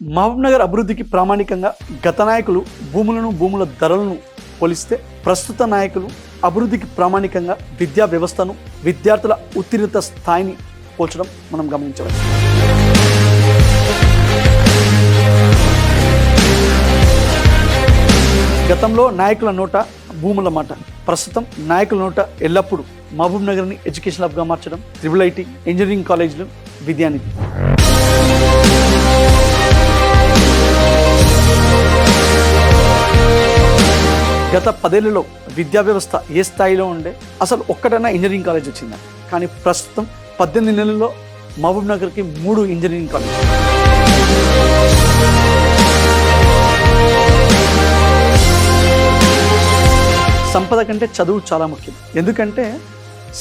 మహబూబ్ నగర్ అభివృద్ధికి ప్రామాణికంగా గత నాయకులు భూములను భూముల ధరలను పోలిస్తే ప్రస్తుత నాయకులు అభివృద్ధికి ప్రామాణికంగా విద్యా వ్యవస్థను విద్యార్థుల ఉత్తీర్ణత స్థాయిని పోల్చడం మనం గమనించవచ్చు. గతంలో నాయకుల నోట భూముల మాట ప్రస్తుతం నాయకుల నోట ఎల్లప్పుడూ మహబూబ్ నగర్ని ఎడ్యుకేషన్ హబ్గా మార్చడం త్రిబుల్ ఐటీ ఇంజనీరింగ్ కాలేజీలు విద్యానిధి గత పదేళ్ళలో విద్యా వ్యవస్థ ఏ స్థాయిలో ఉండే? అసలు ఒక్కటైనా ఇంజనీరింగ్ కాలేజ్ వచ్చిందా? కానీ ప్రస్తుతం పద్దెనిమిది నెలల్లో మహబూబ్ నగర్కి మూడు ఇంజనీరింగ్ కాలేజ్ సంపద కంటే చదువు చాలా ముఖ్యం. ఎందుకంటే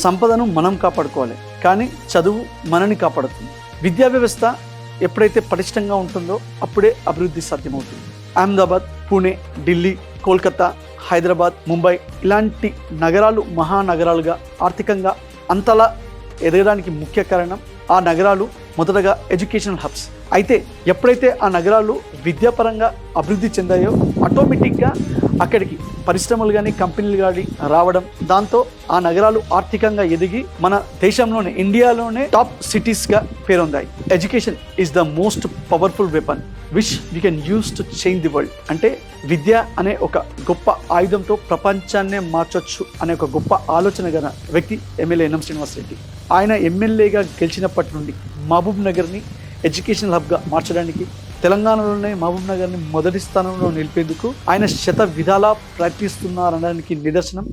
సంపదను మనం కాపాడుకోవాలి. కానీ చదువు మనని కాపాడుతుంది. విద్యా వ్యవస్థ ఎప్పుడైతే పటిష్టంగా ఉంటుందో అప్పుడే అభివృద్ధి సాధ్యమవుతుంది. అహ్మదాబాద్ పూణే ఢిల్లీ కోల్కతా హైదరాబాద్ ముంబై ఇలాంటి నగరాలు మహానగరాలుగా ఆర్థికంగా అంతలా ఎదగడానికి ముఖ్య కారణం ఆ నగరాలు మొదటగా ఎడ్యుకేషనల్ హబ్స్. అయితే ఎప్పుడైతే ఆ నగరాలు విద్యాపరంగా అభివృద్ధి చెందాయో ఆటోమేటిక్గా అక్కడికి పరిశ్రమలు కానీ కంపెనీలు కానీ రావడం దాంతో ఆ నగరాలు ఆర్థికంగా ఎదిగి మన దేశంలోనే ఇండియాలోనే టాప్ సిటీస్గా పేరొందాయి. Education is the most powerful weapon which we can use to change the world. అంటే విద్య అనే ఒక గొప్ప ఆయుధంతో ప్రపంచాన్నే మార్చొచ్చు అనే ఒక గొప్ప ఆలోచన గల వ్యక్తి ఎమ్మెల్యే ఎన్ఎం శ్రీనివాస్ రెడ్డి. ఆయన ఎమ్మెల్యేగా గెలిచినప్పటి నుండి మహబూబ్ నగర్ని ఎడ్యుకేషనల్ హబ్గా మార్చడానికి తెలంగాణలోనే మహబూబ్ నగర్ని మొదటి స్థానంలో నిలిపేందుకు ఆయన శత విధాలా ప్రయత్నిస్తున్నారనడానికి నిదర్శనం.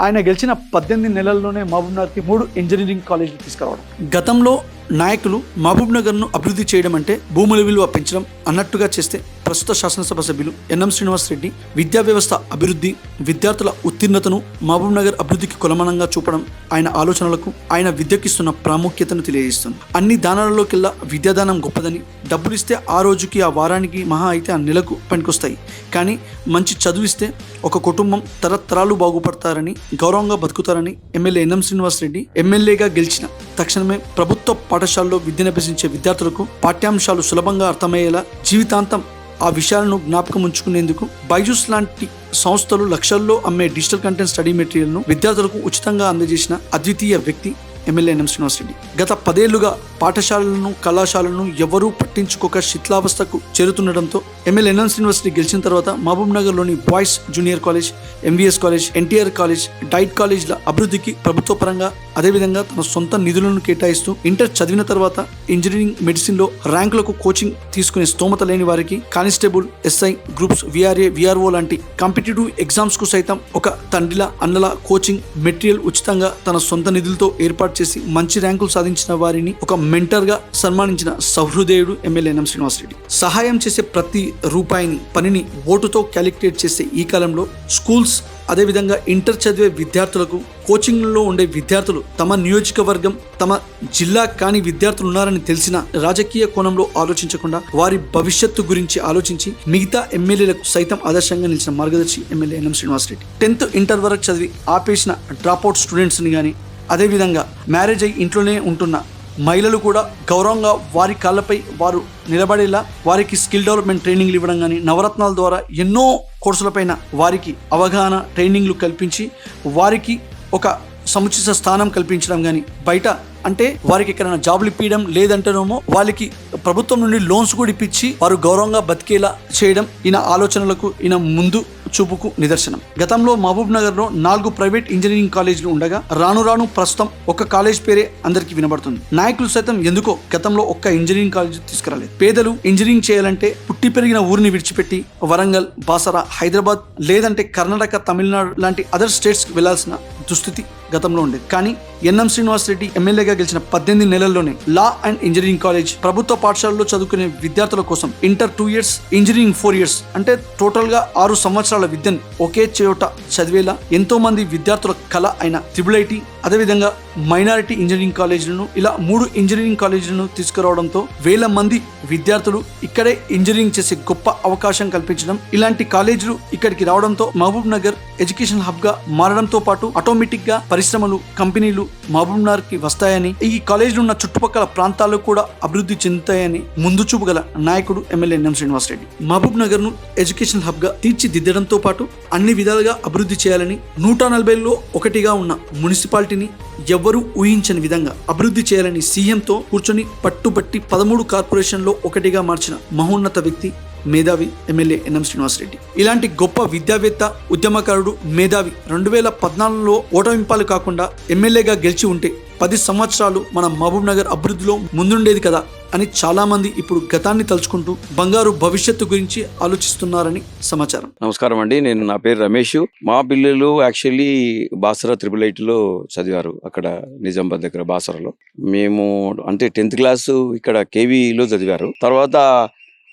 ఆయన గెలిచిన పద్దెనిమిది నెలల్లోనే మహబూబ్ నగర్కి మూడు ఇంజనీరింగ్ కాలేజీలు తీసుకురావడం. గతంలో నాయకులు మహబూబ్ నగర్ను అభివృద్ధి చేయడం అంటే భూముల విలువ పెంచడం అన్నట్టుగా చేస్తే ప్రస్తుత శాసనసభ సభ్యులు ఎన్ఎం శ్రీనివాస్ రెడ్డి విద్యా వ్యవస్థ అభివృద్ధి విద్యార్థుల ఉత్తీర్ణతను మహబూబ్ నగర్ అభివృద్ధికి కొలమానంగా చూపడం ఆయన ఆలోచనలకు ఆయన విద్యకిస్తున్న ప్రాముఖ్యతను తెలియజేస్తుంది. అన్ని దానాలలోకెల్లా విద్యాదానం గొప్పదని డబ్బులిస్తే ఆ రోజుకి ఆ వారానికి మహా అయితే ఆ నెలకు పనికొస్తాయి. కానీ మంచి చదివిస్తే ఒక కుటుంబం తరతరాలు బాగుపడతారని గౌరవంగా బతుకుతారని ఎమ్మెల్యే ఎన్ఎం శ్రీనివాస్ రెడ్డి ఎమ్మెల్యేగా గెలిచిన తక్షణమే ప్రభుత్వ పాఠశాలలో విద్యనభ్యసించే విద్యార్థులకు పాఠ్యాంశాలు సులభంగా అర్థమయ్యేలా జీవితాంతం ఆ విషయాలను జ్ఞాపకం ఉంచుకునేందుకు బైజూస్ లాంటి సంస్థలు లక్షల్లో అమ్మే డిజిటల్ కంటెంట్ స్టడీ మెటీరియల్ను విద్యార్థులకు ఉచితంగా అందజేసిన అద్వితీయ వ్యక్తి ఎమ్మెల్యే ఎన్ఎం రెడ్డి గత పదేళ్ళుగా పాఠశాలలను కళాశాలను ఎవరూ పట్టించుకోక శిథిలావస్థకు చేరుతుండటంతో ఎమ్మెల్యే ఎన్ఎం శ్రీనివాస్ రెడ్డి గెలిచిన తర్వాత మహబూబ్ నగర్లోని boys junior college MVS college NTR college DIET కాలేజ్ల అభివృద్ధికి ప్రభుత్వ పరంగా అదేవిధంగా తన సొంత నిధులను కేటాయిస్తూ ఇంటర్ చదివిన తర్వాత ఇంజనీరింగ్ మెడిసిన్లో ర్యాంకులకు కోచింగ్ తీసుకునే స్తోమత లేని వారికి constable SI groups VRA VRO లాంటి కాంపిటేటివ్ ఎగ్జామ్స్కు సైతం ఒక తండ్రిల అన్నల కోచింగ్ మెటీరియల్ ఉచితంగా తన సొంత నిధులతో ఏర్పాటు చేసి మంచి ర్యాంకులు సాధించిన వారిని ఒక మెంటర్గా సన్మానించిన సహృదయుడు ఎమ్మెల్యే ఎన్ఎం శ్రీనివాస్ రెడ్డి సహాయం చేసే ప్రతి రూపాయిని పనిని ఓటుతో క్యాలిక్యులేట్ చేసే ఈ కాలంలో స్కూల్స్ అదేవిధంగా ఇంటర్ చదివే విద్యార్థులకు కోచింగ్లో ఉండే విద్యార్థులు తమ నియోజకవర్గం తమ జిల్లా కాని విద్యార్థులు ఉన్నారని తెలిసిన రాజకీయ కోణంలో ఆలోచించకుండా వారి భవిష్యత్తు గురించి ఆలోచించి మిగతా ఎమ్మెల్యేలకు సైతం ఆదర్శంగా నిలిచిన మార్గదర్శి MLA NM Srinivas Reddy tenth inter వరకు చదివి ఆపేసిన డ్రాప్అవుట్ స్టూడెంట్స్ని కానీ అదేవిధంగా మ్యారేజ్ అయ్యి ఇంట్లోనే ఉంటున్న మహిళలు కూడా గౌరవంగా వారి కాళ్ళపై వారు నిలబడేలా వారికి స్కిల్ డెవలప్మెంట్ ట్రైనింగ్లు ఇవ్వడం కానీ నవరత్నాల ద్వారా ఎన్నో కోర్సులపైన వారికి అవగాహన ట్రైనింగ్లు కల్పించి వారికి ఒక సముచిత స్థానం కల్పించడం కానీ బయట అంటే వారికి ఎక్కడైనా జాబులు ఇప్పించడం లేదంటేనేమో వాళ్ళకి ప్రభుత్వం నుండి లోన్స్ కూడా ఇప్పించి వారు గౌరవంగా బతికేలా చేయడం ఈయన ఆలోచనలకు ఈయన ముందు చూపుకు నిదర్శనం. గతంలో మహబూబ్ నగర్లో నాలుగు ప్రైవేట్ ఇంజనీరింగ్ కాలేజీలు ఉండగా రాను రాను ప్రస్తుతం ఒక కాలేజ్ పేరే అందరికీ వినబడుతుంది. నాయకులు సైతం ఎందుకో గతంలో ఒక్క ఇంజనీరింగ్ కాలేజ్ తీసుకురాలేదు. పేదలు ఇంజనీరింగ్ చేయాలంటే పుట్టి పెరిగిన ఊరిని విడిచిపెట్టి వరంగల్ బాసరా హైదరాబాద్ లేదంటే కర్ణాటక తమిళనాడు లాంటి అదర్ స్టేట్స్ వెళ్ళాల్సిన దుస్థితి గతంలో ఉండేది. కానీ ఎన్ఎం శ్రీనివాస్ రెడ్డి ఎమ్మెల్యేగా గెలిచిన పద్దెనిమిది నెలల్లోనే లా అండ్ ఇంజనీరింగ్ కాలేజ్ ప్రభుత్వ పాఠశాలలో చదువుకునే విద్యార్థుల కోసం inter two years engineering four years అంటే టోటల్గా ఆరు సంవత్సరాల విద్యను ఒకే చోట చదివేలా ఎంతో మంది విద్యార్థుల కళ అయిన త్రిబుల్ ఐటీ అదేవిధంగా మైనారిటీ ఇంజనీరింగ్ కాలేజీలను ఇలా మూడు ఇంజనీరింగ్ కాలేజీలను తీసుకురావడంతో వేల మంది విద్యార్థులు ఇక్కడే ఇంజనీరింగ్ చేసే గొప్ప అవకాశం కల్పించడం ఇలాంటి కాలేజీలు ఇక్కడికి రావడంతో మహబూబ్ నగర్ ఎడ్యుకేషన్ హబ్గా మారడంతో పాటు ఆటోమేటిక్గా పరిశ్రమలు కంపెనీలు మహబూబ్ నగర్కి వస్తాయని ఈ కాలేజీలు ఉన్న చుట్టుపక్కల ప్రాంతాల్లో కూడా అభివృద్ధి చెందుతాయని ముందు చూపుగల నాయకుడు ఎమ్మెల్యే ఎన్ఎం శ్రీనివాస్ రెడ్డి మహబూబ్ నగర్ను ఎడ్యుకేషన్ హబ్గా తీర్చిదిద్దడంతో పాటు అన్ని విధాలుగా అభివృద్ధి చేయాలని నూట నలభైలో ఒకటిగా ఉన్న మున్సిపాలిటీ మున్సిపాలిటీని ఎవ్వరూ ఊహించని విధంగా అభివృద్ధి చేయాలని సీఎంతో కూర్చొని పట్టుబట్టి పదమూడు కార్పొరేషన్లో ఒకటిగా మార్చిన మహోన్నత వ్యక్తి మేధావి ఎమ్మెల్యే ఎన్ఎం శ్రీనివాసరెడ్డి. ఇలాంటి గొప్ప విద్యావేత్త ఉద్యమకారుడు మేధావి రెండు వేల పద్నాలుగులో ఓటమింపాలు కాకుండా ఎమ్మెల్యేగా గెలిచి ఉంటే పది సంవత్సరాలు మన మహబూబ్ నగర్ అభివృద్ధిలో ముందుండేది కదా. అని చాలామంది ఇప్పుడు గతాన్ని తలుచుకుంటూ బంగారు భవిష్యత్తు గురించి ఆలోచిస్తున్నారని సమాచారం. నమస్కారం అండి. నేను నా పేరు రమేష్. మా పిల్లలు యాక్చువల్లీ బాసరా త్రిపుల్ ఐటీలో చదివారు అక్కడ నిజామాబాద్ దగ్గర బాసరాలో. మేము అంటే టెన్త్ క్లాస్ ఇక్కడ కేవీలో చదివారు. తర్వాత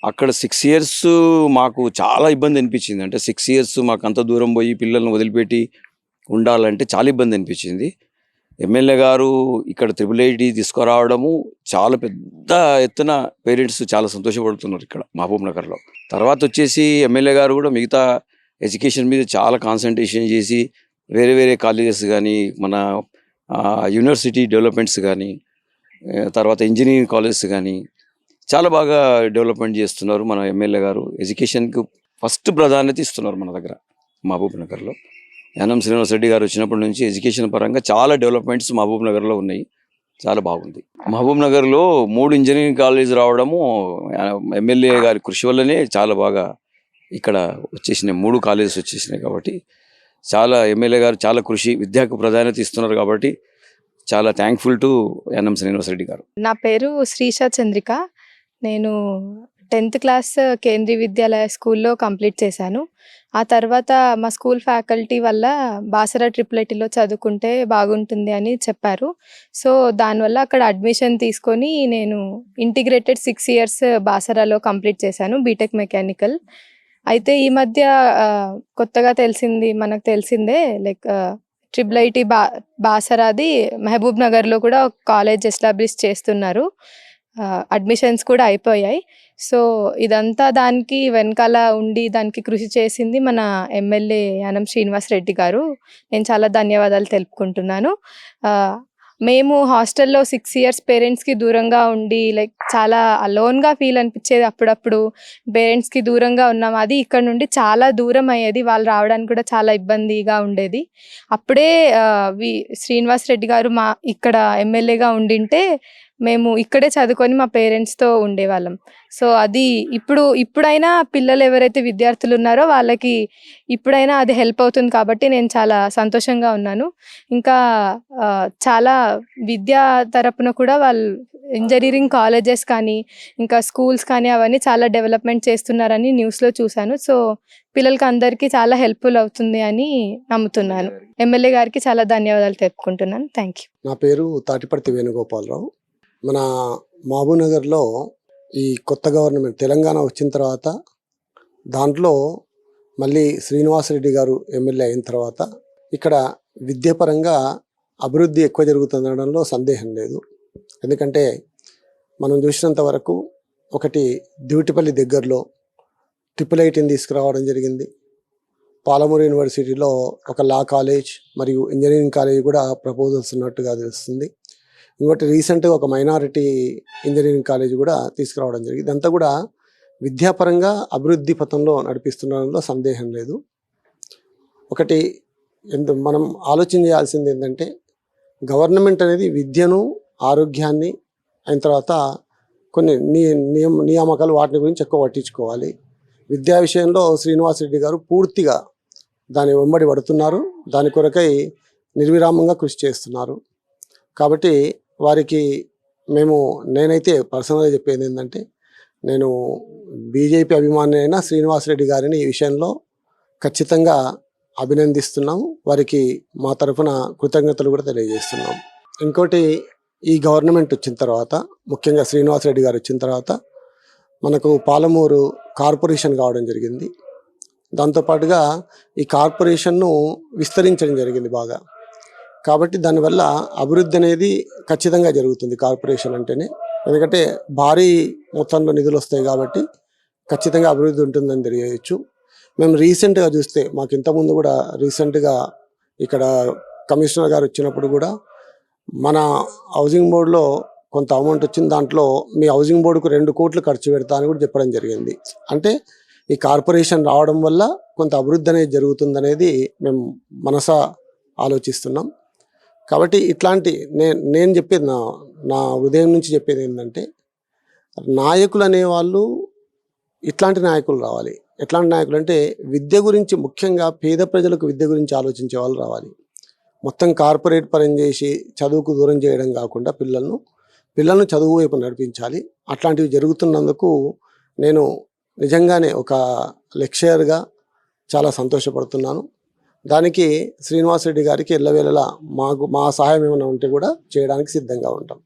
అక్కడ సిక్స్ ఇయర్స్ మాకు చాలా ఇబ్బంది అనిపించింది. అంటే సిక్స్ ఇయర్స్ మాకు అంత దూరం పోయి పిల్లల్ని వదిలిపెట్టి ఉండాలంటే చాలా ఇబ్బంది అనిపించింది. ఎమ్మెల్యే గారు ఇక్కడ త్రిపుల్ ఐటీ తీసుకురావడము చాలా పెద్ద ఎత్తున పేరెంట్స్ చాలా సంతోషపడుతున్నారు ఇక్కడ మహబూబ్ నగర్లో. తర్వాత వచ్చేసి ఎమ్మెల్యే గారు కూడా మిగతా ఎడ్యుకేషన్ మీద చాలా కాన్సన్ట్రేషన్ చేసి వేరే వేరే కాలేజెస్ కానీ మన యూనివర్సిటీ డెవలప్మెంట్స్ కానీ తర్వాత ఇంజనీరింగ్ కాలేజెస్ కానీ చాలా బాగా డెవలప్మెంట్ చేస్తున్నారు మన ఎమ్మెల్యే గారు. ఎడ్యుకేషన్కి ఫస్ట్ ప్రాధాన్యత ఇస్తున్నారు మన దగ్గర మహబూబ్ నగర్లో. యానం శ్రీనివాస్ రెడ్డి గారు వచ్చినప్పటి నుంచి ఎడ్యుకేషన్ పరంగా చాలా డెవలప్మెంట్స్ మహబూబ్ నగర్లో ఉన్నాయి. చాలా బాగుంది. మహబూబ్ నగర్లో మూడు ఇంజనీరింగ్ కాలేజ్ రావడము ఎమ్మెల్యే గారి కృషి వల్లనే చాలా బాగా ఇక్కడ వచ్చేసినాయి. మూడు కాలేజెస్ వచ్చేసినాయి కాబట్టి చాలా ఎమ్మెల్యే గారు చాలా కృషి విద్యకు ప్రాధాన్యత ఇస్తున్నారు కాబట్టి చాలా thankful to NM Srinivasa Reddy garu. నా పేరు శ్రీష చంద్రిక. నేను టెన్త్ క్లాస్ కేంద్రీయ విద్యాలయ స్కూల్లో కంప్లీట్ చేశాను. ఆ తర్వాత మా స్కూల్ ఫ్యాకల్టీ వల్ల బాసరా ట్రిపుల్ చదువుకుంటే బాగుంటుంది అని చెప్పారు. సో దానివల్ల అక్కడ అడ్మిషన్ తీసుకొని నేను ఇంటిగ్రేటెడ్ సిక్స్ ఇయర్స్ బాసరాలో కంప్లీట్ చేశాను బీటెక్ మెకానికల్. అయితే ఈ మధ్య కొత్తగా తెలిసింది మనకు తెలిసిందే లైక్ ట్రిపుల్ ఐటీ బా బాసరాది మహబూబ్ నగర్లో కూడా ఒక కాలేజ్ ఎస్టాబ్లిష్ చేస్తున్నారు. అడ్మిషన్స్ కూడా అయిపోయాయి. సో ఇదంతా దానికి వెనకాల ఉండి దానికి కృషి చేసింది మన ఎమ్మెల్యే యానం శ్రీనివాస్ రెడ్డి గారు. నేను చాలా ధన్యవాదాలు తెలుపుకుంటున్నాను. మేము హాస్టల్లో సిక్స్ ఇయర్స్ పేరెంట్స్కి దూరంగా ఉండి లైక్ చాలా అలోన్గా ఫీల్ అనిపించేది అప్పుడప్పుడు. పేరెంట్స్కి దూరంగా ఉన్నాం. అది ఇక్కడ నుండి చాలా దూరం అయ్యేది. వాళ్ళు రావడానికి కూడా చాలా ఇబ్బందిగా ఉండేది. అప్పుడే వి శ్రీనివాస్ రెడ్డి గారు మా ఇక్కడ ఎమ్మెల్యేగా ఉండింటే మేము ఇక్కడే చదువుకొని మా పేరెంట్స్తో ఉండేవాళ్ళం. సో అది ఇప్పుడు ఇప్పుడైనా పిల్లలు ఎవరైతే విద్యార్థులు ఉన్నారో వాళ్ళకి ఇప్పుడైనా అది హెల్ప్ అవుతుంది కాబట్టి నేను చాలా సంతోషంగా ఉన్నాను. ఇంకా చాలా విద్యా తరపున కూడా వాళ్ళు ఇంజనీరింగ్ కాలేజెస్ కానీ ఇంకా స్కూల్స్ కానీ అవన్నీ చాలా డెవలప్మెంట్ చేస్తున్నారని న్యూస్లో చూశాను. సో పిల్లలకి అందరికీ చాలా హెల్ప్ఫుల్ అవుతుంది అని నమ్ముతున్నాను. ఎమ్మెల్యే గారికి చాలా ధన్యవాదాలు తెలుపుకుంటున్నాను. థ్యాంక్ యూ నా పేరు తాటిపర్తి వేణుగోపాలరావు. మన మహబూబ్నగర్లో ఈ కొత్త గవర్నమెంట్ తెలంగాణ వచ్చిన తర్వాత దాంట్లో మళ్ళీ శ్రీనివాసరెడ్డి గారు ఎమ్మెల్యే అయిన తర్వాత ఇక్కడ విద్యాపరంగా అభివృద్ధి ఎక్కువ జరుగుతుందనడంలో సందేహం లేదు. ఎందుకంటే మనం చూసినంత వరకు ఒకటి దివిటిపల్లి దగ్గరలో ట్రిపుల్ ఐటీని తీసుకురావడం జరిగింది. పాలమూరు యూనివర్సిటీలో ఒక లా కాలేజ్ మరియు ఇంజనీరింగ్ కాలేజ్ కూడా ప్రపోజల్స్ ఉన్నట్టుగా తెలుస్తుంది. ఇంకోటి రీసెంట్గా ఒక మైనారిటీ ఇంజనీరింగ్ కాలేజ్ కూడా తీసుకురావడం జరిగింది. ఇదంతా కూడా విద్యాపరంగా అభివృద్ధి పథంలో నడిపిస్తుండడంలో సందేహం లేదు. ఒకటి ఎంత మనం ఆలోచన చేయాల్సింది ఏంటంటే గవర్నమెంట్ అనేది విద్యను ఆరోగ్యాన్ని అయిన తర్వాత కొన్ని నియ నియమ నియామకాలు వాటిని గురించి ఎక్కువ పట్టించుకోవాలి. విద్యా విషయంలో శ్రీనివాస్ రెడ్డి గారు పూర్తిగా దాని వెంబడి పడుతున్నారు. దాని కొరకై నిర్విరామంగా కృషి చేస్తున్నారు. కాబట్టి వారికి మేము నేనైతే పర్సనల్గా చెప్పేది ఏంటంటే నేను బీజేపీ అభిమాని అయిన శ్రీనివాస్ రెడ్డి గారిని ఈ విషయంలో ఖచ్చితంగా అభినందిస్తున్నాం వారికి మా తరఫున కృతజ్ఞతలు కూడా తెలియజేస్తున్నాం ఇంకోటి ఈ గవర్నమెంట్ వచ్చిన తర్వాత ముఖ్యంగా శ్రీనివాస్ రెడ్డి గారు వచ్చిన తర్వాత మనకు పాలమూరు కార్పొరేషన్ కావడం జరిగింది. దాంతోపాటుగా ఈ కార్పొరేషన్ను విస్తరించడం జరిగింది బాగా. కాబట్టి దానివల్ల అభివృద్ధి అనేది ఖచ్చితంగా జరుగుతుంది కార్పొరేషన్ అంటేనే. ఎందుకంటే భారీ మొత్తంలో నిధులు వస్తాయి కాబట్టి ఖచ్చితంగా అభివృద్ధి ఉంటుందని తెలియవచ్చు మేము రీసెంట్గా చూస్తే మాకు ఇంతకుముందు కూడా రీసెంట్గా ఇక్కడ కమిషనర్ గారు వచ్చినప్పుడు కూడా మన హౌసింగ్ బోర్డులో కొంత అమౌంట్ వచ్చింది దాంట్లో మీ హౌసింగ్ బోర్డుకు రెండు కోట్లు ఖర్చు పెడతా అని కూడా చెప్పడం జరిగింది. అంటే ఈ కార్పొరేషన్ రావడం వల్ల కొంత అభివృద్ధి అనేది జరుగుతుందనేది మేము మనస ఆలోచిస్తున్నాం. కాబట్టి ఇట్లాంటి నేను నేను చెప్పేది నా నా హృదయం నుంచి చెప్పేది ఏంటంటే నాయకులు అనేవాళ్ళు ఇట్లాంటి నాయకులు రావాలి. ఎట్లాంటి నాయకులు అంటే విద్య గురించి ముఖ్యంగా పేద ప్రజలకు విద్య గురించి ఆలోచించే వాళ్ళు రావాలి. మొత్తం కార్పొరేట్ పరం చేసి చదువుకు దూరం చేయడం కాకుండా పిల్లలను పిల్లలను చదువు వైపు నడిపించాలి. అట్లాంటివి జరుగుతున్నందుకు నేను నిజంగానే ఒక లెక్చరర్గా చాలా సంతోషపడుతున్నాను. దానికి శ్రీనివాసరెడ్డి గారికి ఎల్లవేళలా మాకు మా సహాయం ఏమైనా ఉంటే కూడా చేయడానికి సిద్ధంగా ఉంటాం.